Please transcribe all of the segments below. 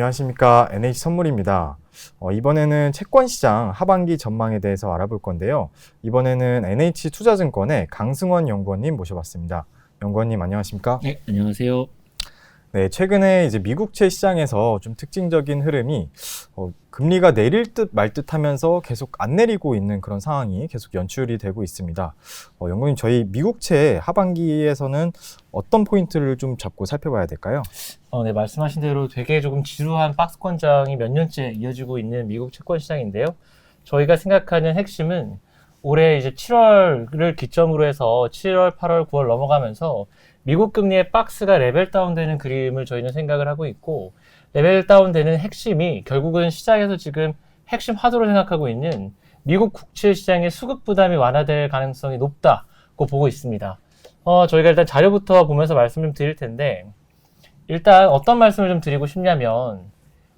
안녕하십니까. NH선물입니다. 어, 이번에는 채권 시장 하반기 전망에 대해서 알아볼 건데요. 이번에는 NH투자증권의 강승원 연구원님 모셔봤습니다. 연구원님 안녕하십니까? 네, 안녕하세요. 네, 최근에 이제 미국채 시장에서 좀 특징적인 흐름이 어, 금리가 내릴 듯 말 듯 하면서 계속 안 내리고 있는 그런 상황이 계속 연출이 되고 있습니다. 어, 연구님, 저희 미국채 하반기에서는 어떤 포인트를 좀 잡고 살펴봐야 될까요? 어, 네, 말씀하신 대로 되게 조금 지루한 박스권장이 몇 년째 이어지고 있는 미국 채권 시장인데요. 저희가 생각하는 핵심은 올해 이제 7월을 기점으로 해서 7월, 8월, 9월 넘어가면서 미국 금리의 박스가 레벨 다운되는 그림을 저희는 생각을 하고 있고 레벨 다운되는 핵심이 결국은 시장에서 지금 핵심 화두로 생각하고 있는 미국 국채 시장의 수급 부담이 완화될 가능성이 높다고 보고 있습니다. 어, 저희가 일단 자료부터 보면서 말씀 좀 드릴 텐데 일단 어떤 말씀을 좀 드리고 싶냐면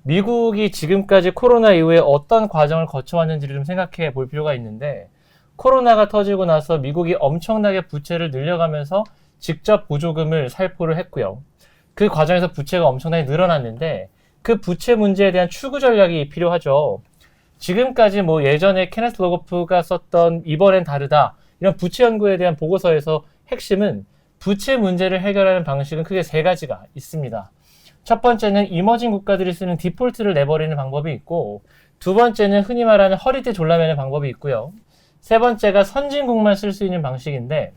미국이 지금까지 코로나 이후에 어떤 과정을 거쳐왔는지를 좀 생각해 볼 필요가 있는데 코로나가 터지고 나서 미국이 엄청나게 부채를 늘려가면서 직접 보조금을 살포를 했고요. 그 과정에서 부채가 엄청나게 늘어났는데 그 부채 문제에 대한 추구 전략이 필요하죠. 지금까지 뭐 예전에 케네스 로거프가 썼던 이번엔 다르다 이런 부채 연구에 대한 보고서에서 핵심은 부채 문제를 해결하는 방식은 크게 세 가지가 있습니다. 첫 번째는 이머징 국가들이 쓰는 디폴트를 내버리는 방법이 있고 두 번째는 흔히 말하는 허리띠 졸라매는 방법이 있고요. 세 번째가 선진국만 쓸 수 있는 방식인데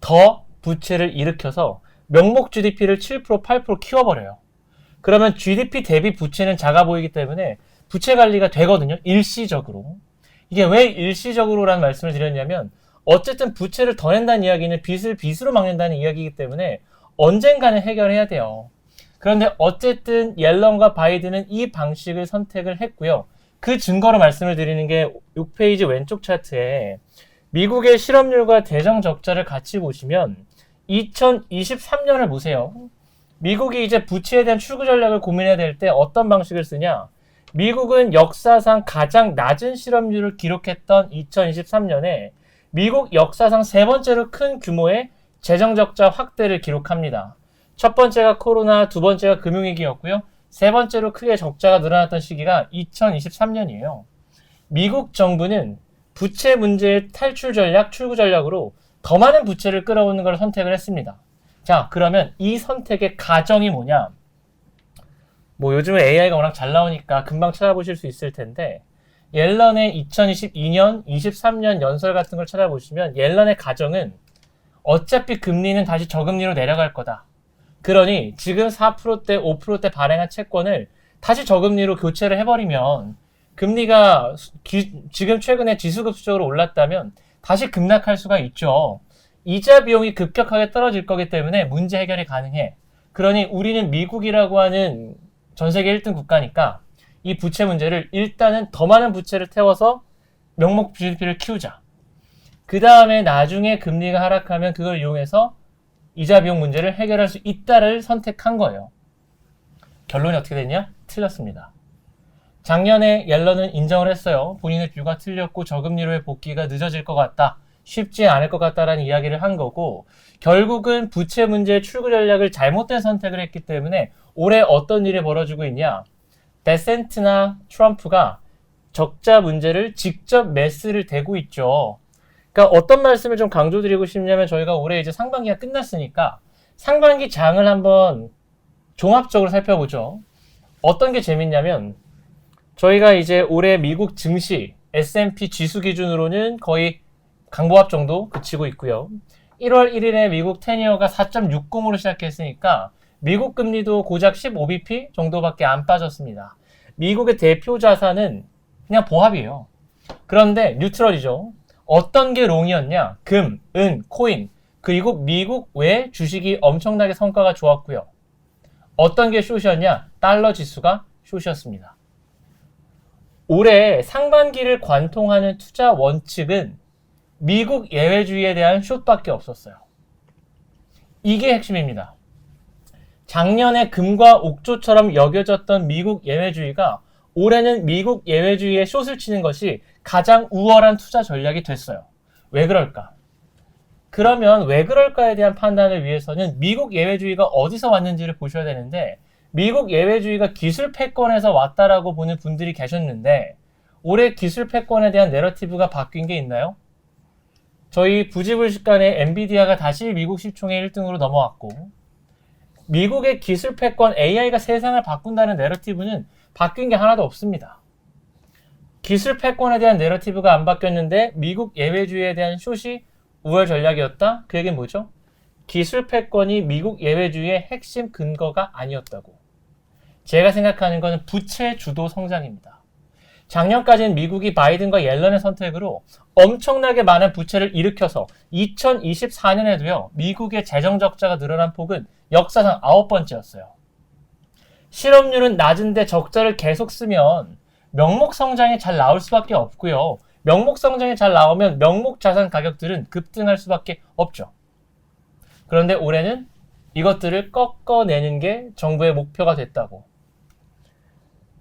더 부채를 일으켜서 명목 GDP를 7% 8% 키워버려요. 그러면 GDP 대비 부채는 작아 보이기 때문에 부채 관리가 되거든요. 일시적으로. 이게 왜 일시적으로라는 말씀을 드렸냐면 어쨌든 부채를 더 낸다는 이야기는 빚을 빚으로 막는다는 이야기이기 때문에 언젠가는 해결해야 돼요. 그런데 어쨌든 옐런과 바이든은 이 방식을 선택을 했고요. 그 증거로 말씀을 드리는 게 6페이지 왼쪽 차트에 미국의 실업률과 대정 적자를 같이 보시면 2023년을 보세요. 미국이 이제 부채에 대한 출구 전략을 고민해야 될 때 어떤 방식을 쓰냐? 미국은 역사상 가장 낮은 실업률을 기록했던 2023년에 미국 역사상 세 번째로 큰 규모의 재정 적자 확대를 기록합니다. 첫 번째가 코로나, 두 번째가 금융위기였고요. 세 번째로 크게 적자가 늘어났던 시기가 2023년이에요. 미국 정부는 부채 문제의 탈출 전략, 출구 전략으로 더 많은 부채를 끌어오는 걸 선택을 했습니다. 자, 그러면 이 선택의 가정이 뭐냐? 뭐 요즘에 AI가 워낙 잘 나오니까 금방 찾아보실 수 있을 텐데 옐런의 2022년, 23년 연설 같은 걸 찾아보시면 옐런의 가정은 어차피 금리는 다시 저금리로 내려갈 거다. 그러니 지금 4%대, 5%대 발행한 채권을 다시 저금리로 교체를 해버리면 금리가 기, 지금 최근에 지수급수적으로 올랐다면 다시 급락할 수가 있죠. 이자 비용이 급격하게 떨어질 거기 때문에 문제 해결이 가능해. 그러니 우리는 미국이라고 하는 전 세계 1등 국가니까 이 부채 문제를 일단은 더 많은 부채를 태워서 명목 GDP를 키우자. 그 다음에 나중에 금리가 하락하면 그걸 이용해서 이자 비용 문제를 해결할 수 있다를 선택한 거예요. 결론이 어떻게 됐냐? 틀렸습니다. 작년에 옐런은 인정을 했어요. 본인의 뷰가 틀렸고 저금리로의 복귀가 늦어질 것 같다. 쉽지 않을 것 같다라는 이야기를 한 거고 결국은 부채 문제의 출구 전략을 잘못된 선택을 했기 때문에 올해 어떤 일이 벌어지고 있냐? 데센트나 트럼프가 적자 문제를 직접 메스를 대고 있죠. 그러니까 어떤 말씀을 좀 강조드리고 싶냐면 저희가 올해 이제 상반기가 끝났으니까 상반기 장을 한번 종합적으로 살펴보죠. 어떤 게 재밌냐면 저희가 이제 올해 미국 증시 S&P 지수 기준으로는 거의 강보합 정도 그치고 있고요. 1월 1일에 미국 테니어가 4.60으로 시작했으니까 미국 금리도 고작 15bp 정도밖에 안 빠졌습니다. 미국의 대표 자산은 그냥 보합이에요. 그런데 뉴트럴이죠. 어떤 게 롱이었냐? 금, 은, 코인, 그리고 미국 외 주식이 엄청나게 성과가 좋았고요. 어떤 게 숏이었냐? 달러 지수가 숏이었습니다. 올해 상반기를 관통하는 투자 원칙은 미국 예외주의에 대한 숏밖에 없었어요. 이게 핵심입니다. 작년에 금과 옥조처럼 여겨졌던 미국 예외주의가 올해는 미국 예외주의에 숏을 치는 것이 가장 우월한 투자 전략이 됐어요. 왜 그럴까? 그러면 왜 그럴까에 대한 판단을 위해서는 미국 예외주의가 어디서 왔는지를 보셔야 되는데 미국 예외주의가 기술 패권에서 왔다라고 보는 분들이 계셨는데 올해 기술 패권에 대한 내러티브가 바뀐 게 있나요? 저희 부지불식간에 엔비디아가 다시 미국 시총의 1등으로 넘어왔고 미국의 기술 패권 AI가 세상을 바꾼다는 내러티브는 바뀐 게 하나도 없습니다. 기술 패권에 대한 내러티브가 안 바뀌었는데 미국 예외주의에 대한 숏이 우월 전략이었다? 그 얘기는 뭐죠? 기술 패권이 미국 예외주의의 핵심 근거가 아니었다고. 제가 생각하는 것은 부채 주도 성장입니다. 작년까지는 미국이 바이든과 옐런의 선택으로 엄청나게 많은 부채를 일으켜서 2024년에도요, 미국의 재정 적자가 늘어난 폭은 역사상 아홉 번째였어요. 실업률은 낮은데 적자를 계속 쓰면 명목 성장이 잘 나올 수밖에 없고요. 명목 성장이 잘 나오면 명목 자산 가격들은 급등할 수밖에 없죠. 그런데 올해는 이것들을 꺾어내는 게 정부의 목표가 됐다고.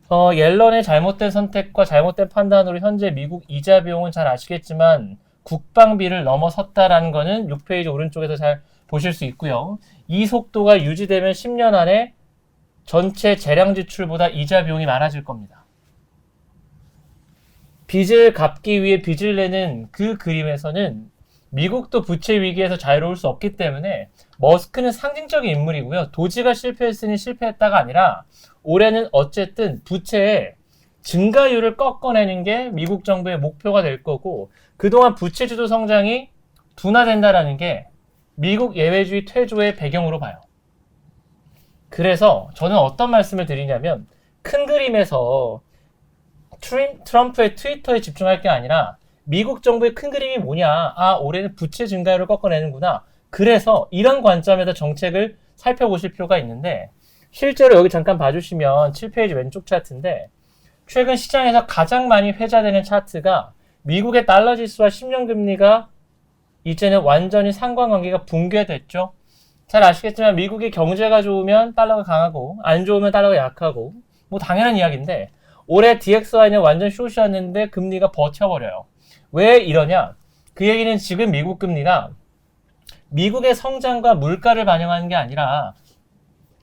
어, 옐런의 잘못된 선택과 잘못된 판단으로 현재 미국 이자 비용은 잘 아시겠지만 국방비를 넘어섰다라는 거는 6페이지 오른쪽에서 잘 보실 수 있고요. 이 속도가 유지되면 10년 안에 전체 재량 지출보다 이자 비용이 많아질 겁니다. 빚을 갚기 위해 빚을 내는 그 그림에서는 미국도 부채 위기에서 자유로울 수 없기 때문에 머스크는 상징적인 인물이고요. 도지가 실패했으니 실패했다가 아니라 올해는 어쨌든 부채의 증가율을 꺾어내는 게 미국 정부의 목표가 될 거고 그동안 부채 주도 성장이 둔화된다라는 게 미국 예외주의 퇴조의 배경으로 봐요. 그래서 저는 어떤 말씀을 드리냐면 큰 그림에서 트럼프의 트위터에 집중할 게 아니라 미국 정부의 큰 그림이 뭐냐? 아, 올해는 부채 증가율을 꺾어내는구나. 그래서 이런 관점에서 정책을 살펴보실 필요가 있는데 실제로 여기 잠깐 봐주시면 7페이지 왼쪽 차트인데 최근 시장에서 가장 많이 회자되는 차트가 미국의 달러 지수와 10년 금리가 이제는 완전히 상관관계가 붕괴됐죠. 잘 아시겠지만 미국의 경제가 좋으면 달러가 강하고 안 좋으면 달러가 약하고 뭐 당연한 이야기인데 올해 DXY는 완전 숏이었는데 금리가 버텨버려요. 왜 이러냐? 그 얘기는 지금 미국 금리가 미국의 성장과 물가를 반영하는 게 아니라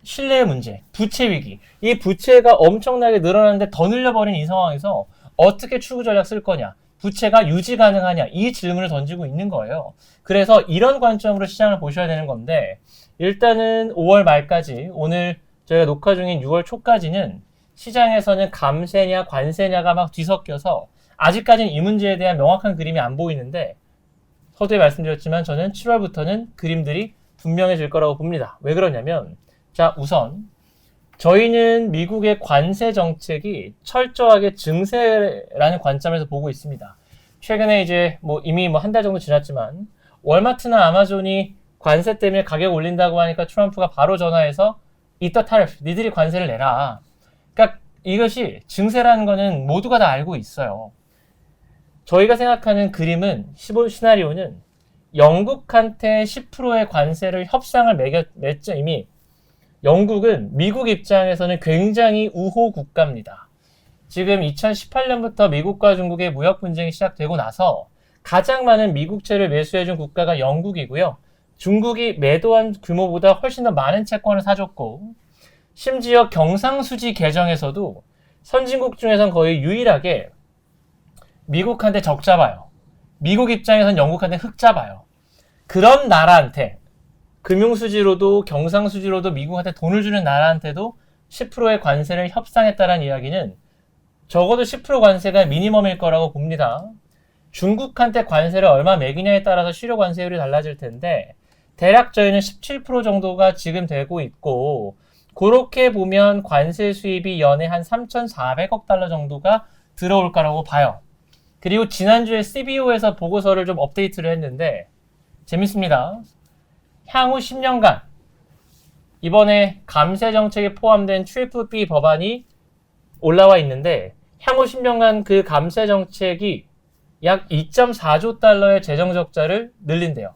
신뢰의 문제, 부채 위기. 이 부채가 엄청나게 늘어나는데 더 늘려버린 이 상황에서 어떻게 추구 전략 쓸 거냐? 부채가 유지 가능하냐? 이 질문을 던지고 있는 거예요. 그래서 이런 관점으로 시장을 보셔야 되는 건데 일단은 5월 말까지 오늘 저희가 녹화 중인 6월 초까지는 시장에서는 감세냐 관세냐가 막 뒤섞여서 아직까지는 이 문제에 대한 명확한 그림이 안 보이는데 서두에 말씀드렸지만 저는 7월부터는 그림들이 분명해질 거라고 봅니다. 왜 그러냐면 자 우선 저희는 미국의 관세 정책이 철저하게 증세라는 관점에서 보고 있습니다. 최근에 이제 뭐 이미 뭐 한 달 정도 지났지만 월마트나 아마존이 관세 때문에 가격 올린다고 하니까 트럼프가 바로 전화해서 이따 타르 니들이 관세를 내라. 그러니까 이것이 증세라는 거는 모두가 다 알고 있어요. 저희가 생각하는 그림은 시보 시나리오는 영국한테 10%의 관세를 협상을 매겼, 맺죠 이미 영국은 미국 입장에서는 굉장히 우호 국가입니다. 지금 2018년부터 미국과 중국의 무역 분쟁이 시작되고 나서 가장 많은 미국채를 매수해준 국가가 영국이고요. 중국이 매도한 규모보다 훨씬 더 많은 채권을 사줬고, 심지어 경상수지 개정에서도 선진국 중에선 거의 유일하게 미국한테 적자 봐요. 미국 입장에선 영국한테 흑자 봐요. 그런 나라한테 금융수지로도 경상수지로도 미국한테 돈을 주는 나라한테도 10%의 관세를 협상했다는 이야기는 적어도 10% 관세가 미니멈일 거라고 봅니다. 중국한테 관세를 얼마 매기냐에 따라서 실효 관세율이 달라질 텐데 대략 저희는 17% 정도가 지금 되고 있고 그렇게 보면 관세 수입이 연에 한 3,400억 달러 정도가 들어올 거라고 봐요. 그리고 지난주에 CBO에서 보고서를 좀 업데이트를 했는데 재밌습니다. 향후 10년간 이번에 감세 정책에 포함된 TFP 법안이 올라와 있는데 향후 10년간 그 감세 정책이 약 2.4조 달러의 재정 적자를 늘린대요.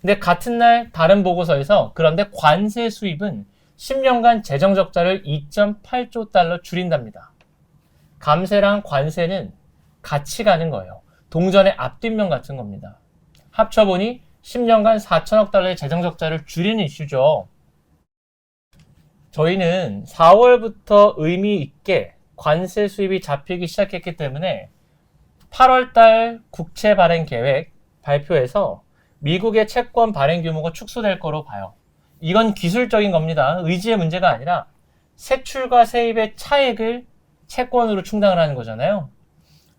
근데 같은 날 다른 보고서에서 그런데 관세 수입은 10년간 재정 적자를 2.8조 달러 줄인답니다. 감세랑 관세는 같이 가는 거예요. 동전의 앞뒷면 같은 겁니다. 합쳐보니 10년간 4천억 달러의 재정 적자를 줄이는 이슈죠. 저희는 4월부터 의미 있게 관세 수입이 잡히기 시작했기 때문에 8월 달 국채 발행 계획 발표에서 미국의 채권 발행 규모가 축소될 거로 봐요. 이건 기술적인 겁니다. 의지의 문제가 아니라 세출과 세입의 차액을 채권으로 충당을 하는 거잖아요.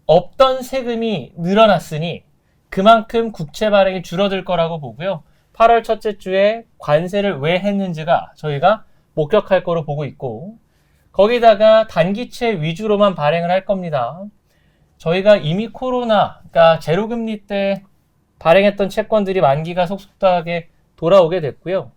없던 세금이 늘어났으니 그만큼 국채 발행이 줄어들 거라고 보고요. 8월 첫째 주에 관세를 왜 했는지가 저희가 목격할 거로 보고 있고 거기다가 단기채 위주로만 발행을 할 겁니다. 저희가 이미 코로나, 그러니까 제로금리 때 발행했던 채권들이 만기가 속속하게 돌아오게 됐고요.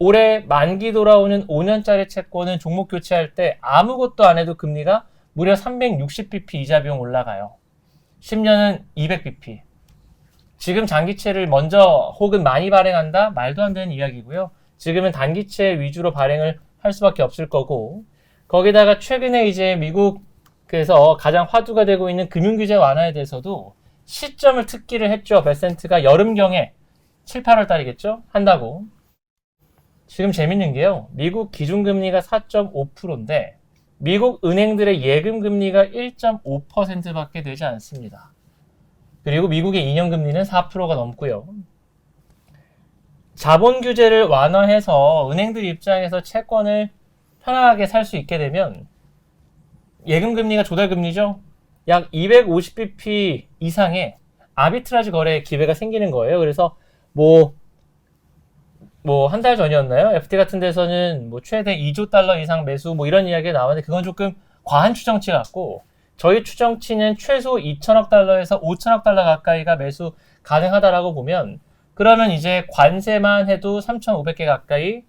올해 만기 돌아오는 5년짜리 채권은 종목 교체할 때 아무것도 안 해도 금리가 무려 360bp 이자 비용 올라가요. 10년은 200bp. 지금 장기채를 먼저 혹은 많이 발행한다? 말도 안 되는 이야기고요. 지금은 단기채 위주로 발행을 할 수밖에 없을 거고 거기다가 최근에 이제 미국에서 가장 화두가 되고 있는 금융 규제 완화에 대해서도 시점을 특기를 했죠. 베센트가 여름경에 7, 8월 달이겠죠? 한다고. 지금 재밌는 게요. 미국 기준금리가 4.5%인데 미국 은행들의 예금 금리가 1.5%밖에 되지 않습니다. 그리고 미국의 2년 금리는 4%가 넘고요. 자본 규제를 완화해서 은행들 입장에서 채권을 편하게 살 수 있게 되면 예금 금리가 조달 금리죠. 약 250bp 이상의 아비트라지 거래 기회가 생기는 거예요. 그래서 뭐 뭐 한 달 전이었나요? FT 같은 데서는 뭐 최대 2조 달러 이상 매수 뭐 이런 이야기가 나왔는데 그건 조금 과한 추정치 같고 저희 추정치는 최소 2천억 달러에서 5천억 달러 가까이가 매수 가능하다라고 보면 그러면 이제 관세만 해도 3,500개 가까이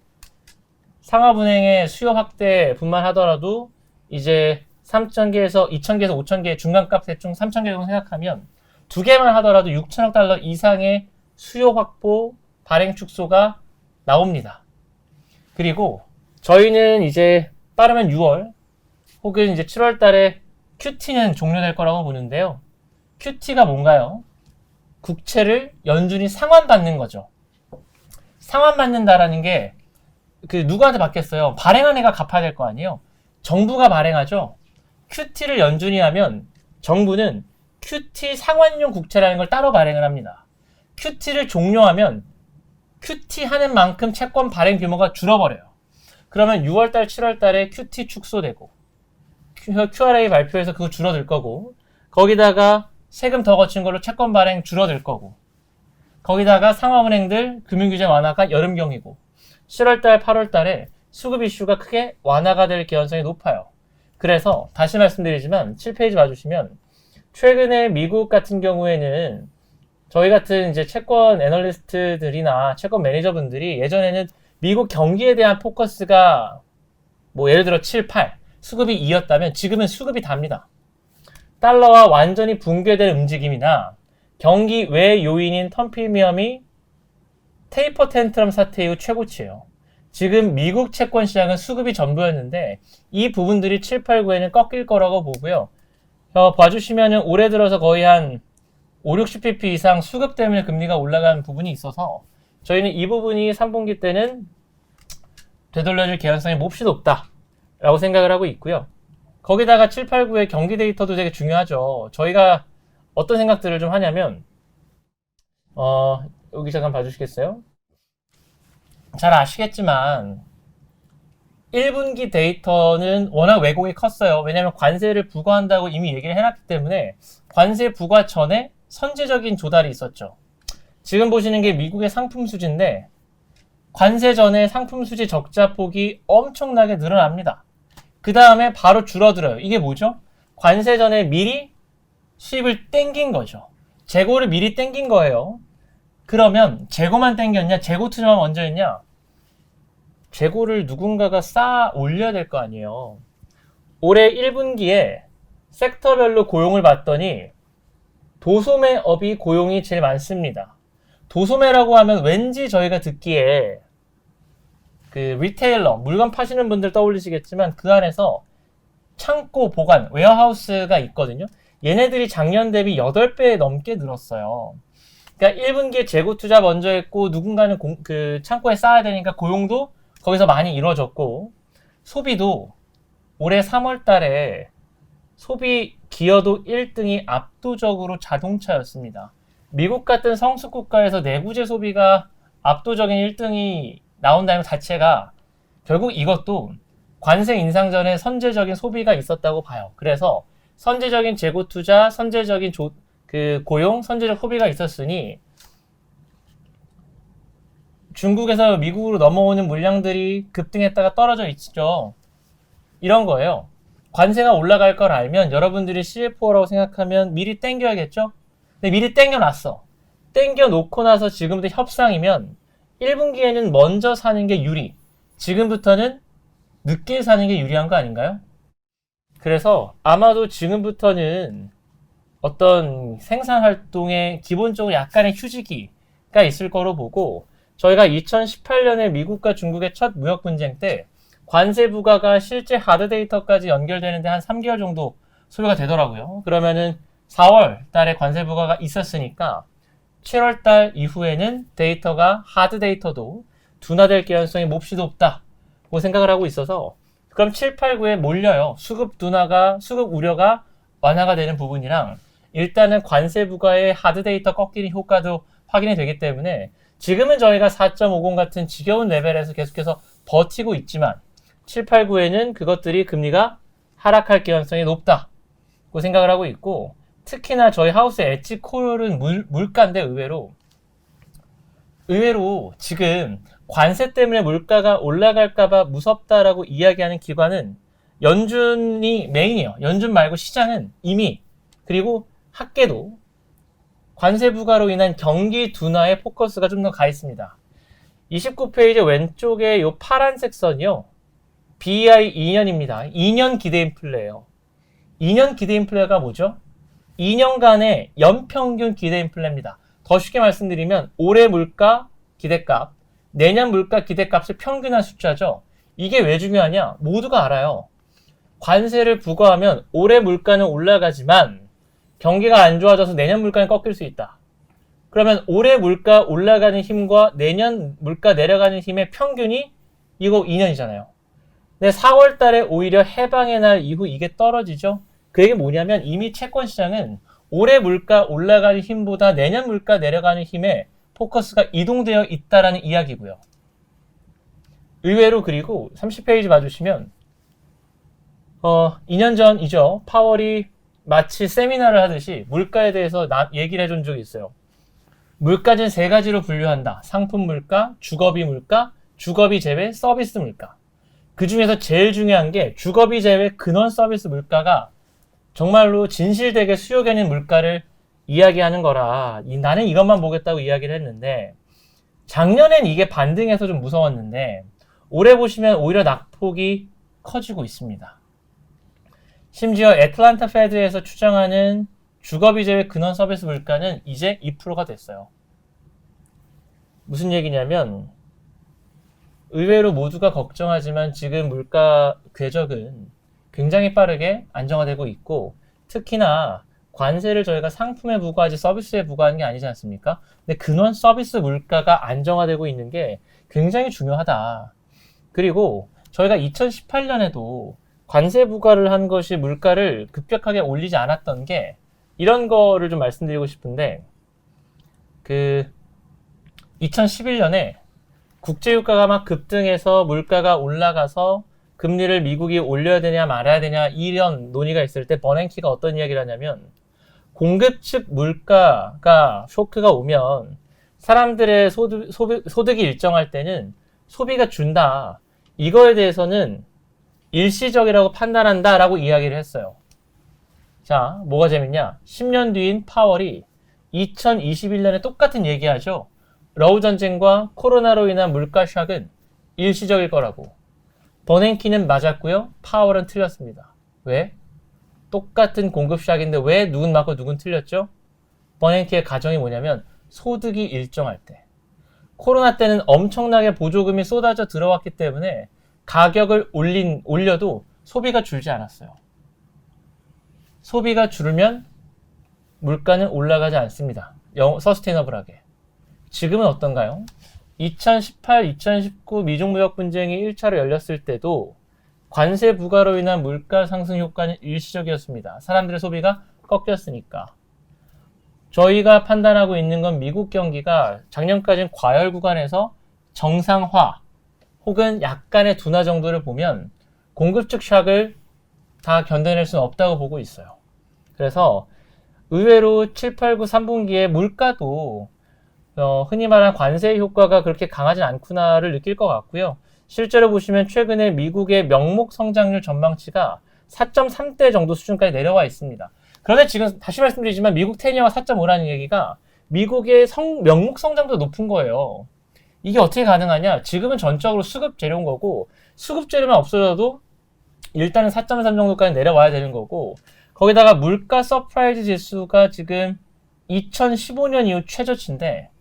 상업은행의 수요 확대뿐만 하더라도 이제 3,000개에서 2,000개에서 5,000개 중간값 대충 3,000개 정도 생각하면 두 개만 하더라도 6천억 달러 이상의 수요 확보 발행 축소가 나옵니다. 그리고 저희는 이제 빠르면 6월 혹은 이제 7월 달에 QT는 종료될 거라고 보는데요. QT가 뭔가요? 국채를 연준이 상환받는 거죠. 상환받는다라는 게 그 누구한테 받겠어요? 발행한 애가 갚아야 될 거 아니에요? 정부가 발행하죠. QT를 연준이 하면 정부는 QT 상환용 국채라는 걸 따로 발행을 합니다. QT를 종료하면 QT 하는 만큼 채권 발행 규모가 줄어버려요. 그러면 6월달, 7월달에 QT 축소되고 QRA 발표해서 그거 줄어들 거고 거기다가 세금 더 거친 걸로 채권 발행 줄어들 거고 거기다가 상업은행들 금융규제 완화가 여름경이고 7월달, 8월달에 수급 이슈가 크게 완화가 될 개연성이 높아요. 그래서 다시 말씀드리지만 7페이지 봐주시면 최근에 미국 같은 경우에는 저희 같은 이제 채권 애널리스트들이나 채권 매니저분들이 예전에는 미국 경기에 대한 포커스가 뭐 예를 들어 7, 8 수급이 2였다면 지금은 수급이 답니다. 달러와 완전히 붕괴될 움직임이나 경기 외 요인인 턴 프리미엄이 테이퍼 텐트럼 사태 이후 최고치예요. 지금 미국 채권 시장은 수급이 전부였는데 이 부분들이 7, 8, 9에는 꺾일 거라고 보고요. 어, 봐주시면은 올해 들어서 거의 한 5, 60pp 이상 수급 때문에 금리가 올라간 부분이 있어서 저희는 이 부분이 3분기 때는 되돌려줄 개연성이 몹시 높다라고 생각을 하고 있고요. 거기다가 7, 8, 9의 경기 데이터도 되게 중요하죠. 저희가 어떤 생각들을 좀 하냐면 어, 여기 잠깐 봐주시겠어요? 잘 아시겠지만 1분기 데이터는 워낙 왜곡이 컸어요. 왜냐하면 관세를 부과한다고 이미 얘기를 해놨기 때문에 관세 부과 전에 선제적인 조달이 있었죠. 지금 보시는 게 미국의 상품 수지인데 관세 전에 상품 수지 적자 폭이 엄청나게 늘어납니다. 그 다음에 바로 줄어들어요. 이게 뭐죠? 관세 전에 미리 수입을 땡긴 거죠. 재고를 미리 땡긴 거예요. 그러면 재고만 땡겼냐? 재고 투자만 먼저 했냐? 재고를 누군가가 쌓아 올려야 될 거 아니에요. 올해 1분기에 섹터별로 고용을 봤더니 도소매업이 고용이 제일 많습니다. 도소매라고 하면 왠지 저희가 듣기에 그 리테일러, 물건 파시는 분들 떠올리시겠지만 그 안에서 창고 보관, 웨어하우스가 있거든요. 얘네들이 작년 대비 8배 넘게 늘었어요. 그러니까 1분기에 재고 투자 먼저 했고 누군가는 공- 그 창고에 쌓아야 되니까 고용도 거기서 많이 이루어졌고 소비도 올해 3월 달에 소비 기여도 1등이 압도적으로 자동차였습니다. 미국 같은 성숙 국가에서 내구재 소비가 압도적인 1등이 나온다는 것 자체가 결국 이것도 관세 인상 전에 선제적인 소비가 있었다고 봐요. 그래서 선제적인 재고 투자, 선제적인 조- 그 고용, 선제적 소비가 있었으니 중국에서 미국으로 넘어오는 물량들이 급등했다가 떨어져 있죠. 이런 거예요. 관세가 올라갈 걸 알면 여러분들이 CFO라고 생각하면 미리 땡겨야겠죠? 근데 미리 땡겨놨어. 땡겨놓고 나서 지금부터 협상이면 1분기에는 먼저 사는 게 유리. 지금부터는 늦게 사는 게 유리한 거 아닌가요? 그래서 아마도 지금부터는 어떤 생산 활동에 기본적으로 약간의 휴지기가 있을 거로 보고 저희가 2018년에 미국과 중국의 첫 무역 분쟁 때 관세 부과가 실제 하드 데이터까지 연결되는데 한 3개월 정도 소요가 되더라고요. 그러면은 4월 달에 관세 부과가 있었으니까 7월 달 이후에는 데이터가 하드 데이터도 둔화될 가능성이 몹시 높다고 생각을 하고 있어서 그럼 7, 8, 9에 몰려요. 수급 둔화가 수급 우려가 완화가 되는 부분이랑 일단은 관세 부과의 하드 데이터 꺾이는 효과도 확인이 되기 때문에 지금은 저희가 4.50 같은 지겨운 레벨에서 계속해서 버티고 있지만 7, 8, 9에는 그것들이 금리가 하락할 가능성이 높다고 생각을 하고 있고 특히나 저희 하우스의 엣지 콜은 물, 물가인데 의외로 의외로 지금 관세 때문에 물가가 올라갈까봐 무섭다라고 이야기하는 기관은 연준이 메인이에요. 연준 말고 시장은 이미 그리고 학계도 관세 부과로 인한 경기 둔화에 포커스가 좀 더 가 있습니다. 29페이지 왼쪽에 이 파란색 선이요. BI 2년입니다. 2년 기대 인플레예요. 2년 기대 인플레가 뭐죠? 2년간의 연평균 기대 인플레입니다. 더 쉽게 말씀드리면 올해 물가 기대값, 내년 물가 기대값을 평균한 숫자죠. 이게 왜 중요하냐? 모두가 알아요. 관세를 부과하면 올해 물가는 올라가지만 경기가 안 좋아져서 내년 물가는 꺾일 수 있다. 그러면 올해 물가 올라가는 힘과 내년 물가 내려가는 힘의 평균이 이거 2년이잖아요. 근데 4월 달에 오히려 해방의 날 이후 이게 떨어지죠. 그 얘기 뭐냐면 이미 채권 시장은 올해 물가 올라가는 힘보다 내년 물가 내려가는 힘에 포커스가 이동되어 있다라는 이야기고요. 의외로 그리고 30페이지 봐주시면 어, 2년 전이죠. 파월이 마치 세미나를 하듯이 물가에 대해서 나, 얘기를 해준 적이 있어요. 물가는 세 가지로 분류한다. 상품 물가, 주거비 물가, 주거비 제외 서비스 물가. 그 중에서 제일 중요한 게 주거비 제외 근원 서비스 물가가 정말로 진실되게 수요되는 물가를 이야기하는 거라 이- 나는 이것만 보겠다고 이야기를 했는데 작년엔 이게 반등해서 좀 무서웠는데 올해 보시면 오히려 낙폭이 커지고 있습니다. 심지어 애틀란타 페드에서 추정하는 주거비 제외 근원 서비스 물가는 이제 2%가 됐어요. 무슨 얘기냐면 의외로 모두가 걱정하지만 지금 물가 궤적은 굉장히 빠르게 안정화되고 있고 특히나 관세를 저희가 상품에 부과하지 서비스에 부과하는 게 아니지 않습니까? 근데 근원 서비스 물가가 안정화되고 있는 게 굉장히 중요하다. 그리고 저희가 2018년에도 관세 부과를 한 것이 물가를 급격하게 올리지 않았던 게 이런 거를 좀 말씀드리고 싶은데 그 2011년에 국제유가가 막 급등해서 물가가 올라가서 금리를 미국이 올려야 되냐 말아야 되냐 이런 논의가 있을 때 버냉키가 어떤 이야기를 하냐면 공급 측 물가가 쇼크가 오면 사람들의 소득, 소비, 소득이 일정할 때는 소비가 준다. 이거에 대해서는 일시적이라고 판단한다 라고 이야기를 했어요. 자, 뭐가 재밌냐? 10년 뒤인 파월이 2021년에 똑같은 얘기하죠. 러우 전쟁과 코로나로 인한 물가 샥은 일시적일 거라고. 버냉키는 맞았고요. 파월은 틀렸습니다. 왜? 똑같은 공급 샥인데 왜 누군 맞고 누군 틀렸죠? 버냉키의 가정이 뭐냐면 소득이 일정할 때. 코로나 때는 엄청나게 보조금이 쏟아져 들어왔기 때문에 가격을 올린, 올려도 소비가 줄지 않았어요. 소비가 줄면 물가는 올라가지 않습니다. 영, 서스테이너블하게. 지금은 어떤가요? 2018, 2019 미중 무역 분쟁이 1차로 열렸을 때도 관세 부과로 인한 물가 상승 효과는 일시적이었습니다. 사람들의 소비가 꺾였으니까. 저희가 판단하고 있는 건 미국 경기가 작년까지는 과열 구간에서 정상화 혹은 약간의 둔화 정도를 보면 공급적 샥을 다 견뎌낼 수는 없다고 보고 있어요. 그래서 의외로 7, 8, 9, 3분기에 물가도 어, 흔히 말하는 관세 효과가 그렇게 강하진 않구나를 느낄 것 같고요. 실제로 보시면 최근에 미국의 명목 성장률 전망치가 4.3대 정도 수준까지 내려와 있습니다. 그런데 지금 다시 말씀드리지만 미국 테니어가 4.5라는 얘기가 미국의 성, 명목 성장도 높은 거예요. 이게 어떻게 가능하냐? 지금은 전적으로 수급 재료인 거고 수급 재료만 없어져도 일단은 4.3 정도까지 내려와야 되는 거고 거기다가 물가 서프라이즈 지수가 지금 2015년 이후 최저치인데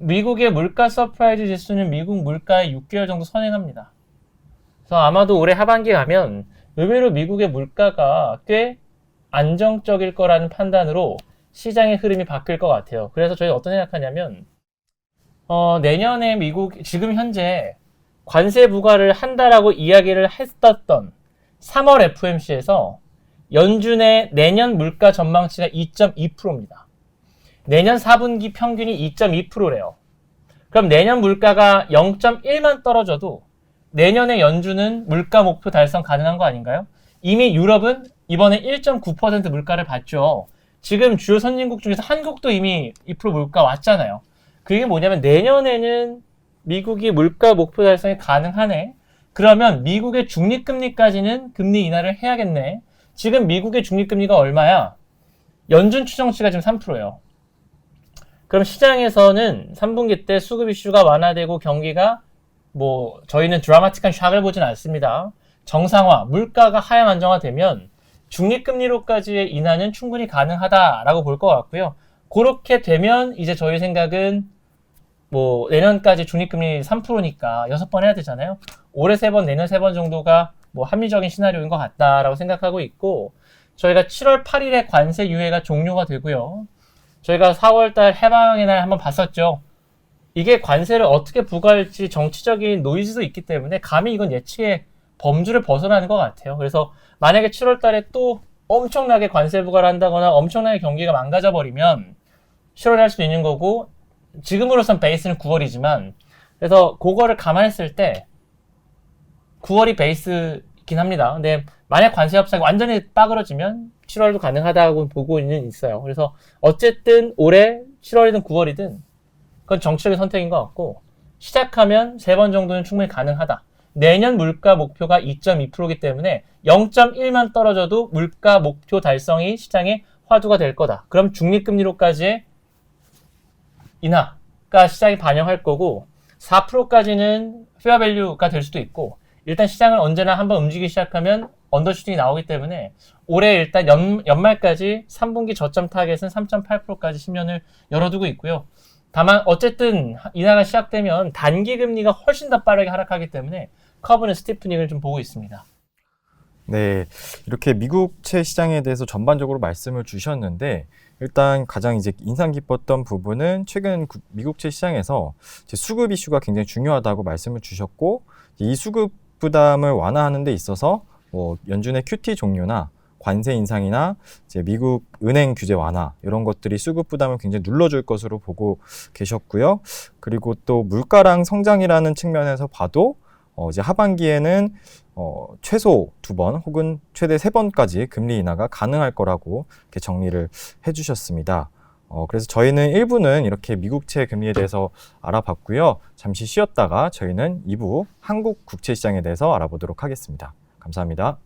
미국의 물가 서프라이즈 지수는 미국 물가의 6개월 정도 선행합니다. 그래서 아마도 올해 하반기 가면 의외로 미국의 물가가 꽤 안정적일 거라는 판단으로 시장의 흐름이 바뀔 것 같아요. 그래서 저희 어떤 생각하냐면 어, 내년에 미국 지금 현재 관세 부과를 한다라고 이야기를 했었던 3월 FMC에서 연준의 내년 물가 전망치가 2.2%입니다. 내년 4분기 평균이 2.2%래요. 그럼 내년 물가가 0.1만 떨어져도 내년에 연준은 물가 목표 달성 가능한 거 아닌가요? 이미 유럽은 이번에 1.9% 물가를 받죠. 지금 주요 선진국 중에서 한국도 이미 2% 물가 왔잖아요. 그게 뭐냐면 내년에는 미국이 물가 목표 달성이 가능하네. 그러면 미국의 중립금리까지는 금리 인하를 해야겠네. 지금 미국의 중립금리가 얼마야? 연준 추정치가 지금 3%예요. 그럼 시장에서는 3분기 때 수급 이슈가 완화되고 경기가 뭐 저희는 드라마틱한 샥을 보진 않습니다. 정상화, 물가가 하향 안정화되면 중립금리로까지의 인하는 충분히 가능하다라고 볼 것 같고요. 그렇게 되면 이제 저희 생각은 뭐 내년까지 중립금리 3%니까 6번 해야 되잖아요. 올해 3번, 내년 3번 정도가 뭐 합리적인 시나리오인 것 같다라고 생각하고 있고 저희가 7월 8일에 관세 유예가 종료가 되고요. 저희가 4월달 해방의 날 한번 봤었죠. 이게 관세를 어떻게 부과할지 정치적인 노이즈도 있기 때문에 감히 이건 예측의 범주를 벗어나는 것 같아요. 그래서 만약에 7월달에 또 엄청나게 관세 부과를 한다거나 엄청나게 경기가 망가져 버리면 7월에 할 수도 있는 거고 지금으로선 베이스는 9월이지만 그래서 그거를 감안했을 때 9월이 베이스 이긴 합니다. 근데 만약 관세 협상이 완전히 빠그러지면 7월도 가능하다고 보고는 있어요. 그래서 어쨌든 올해 7월이든 9월이든 그건 정치적인 선택인 것 같고 시작하면 세 번 정도는 충분히 가능하다. 내년 물가 목표가 2.2%이기 때문에 0.1만 떨어져도 물가 목표 달성이 시장에 화두가 될 거다. 그럼 중립금리로까지의 인하가 시장이 반영할 거고 4%까지는 페어밸류가 될 수도 있고 일단 시장을 언제나 한번 움직이기 시작하면 언더슈팅이 나오기 때문에 올해 일단 연, 연말까지 3분기 저점 타겟은 3.8%까지 10년을 열어두고 있고요. 다만 어쨌든 인하가 시작되면 단기 금리가 훨씬 더 빠르게 하락하기 때문에 커브는 스티프닝을 좀 보고 있습니다. 네, 이렇게 미국 채 시장에 대해서 전반적으로 말씀을 주셨는데 일단 가장 이제 인상 깊었던 부분은 최근 구- 미국 채 시장에서 수급 이슈가 굉장히 중요하다고 말씀을 주셨고 이 수급 부담을 완화하는 데 있어서 뭐 연준의 QT 종료나 관세 인상이나 이제 미국 은행 규제 완화 이런 것들이 수급 부담을 굉장히 눌러줄 것으로 보고 계셨고요. 그리고 또 물가랑 성장이라는 측면에서 봐도 어 이제 하반기에는 어 최소 두 번 혹은 최대 세 번까지 금리 인하가 가능할 거라고 이렇게 정리를 해주셨습니다. 어, 그래서 저희는 1부는 이렇게 미국채 금리에 대해서 알아봤고요. 잠시 쉬었다가 저희는 2부 한국 국채 시장에 대해서 알아보도록 하겠습니다. 감사합니다.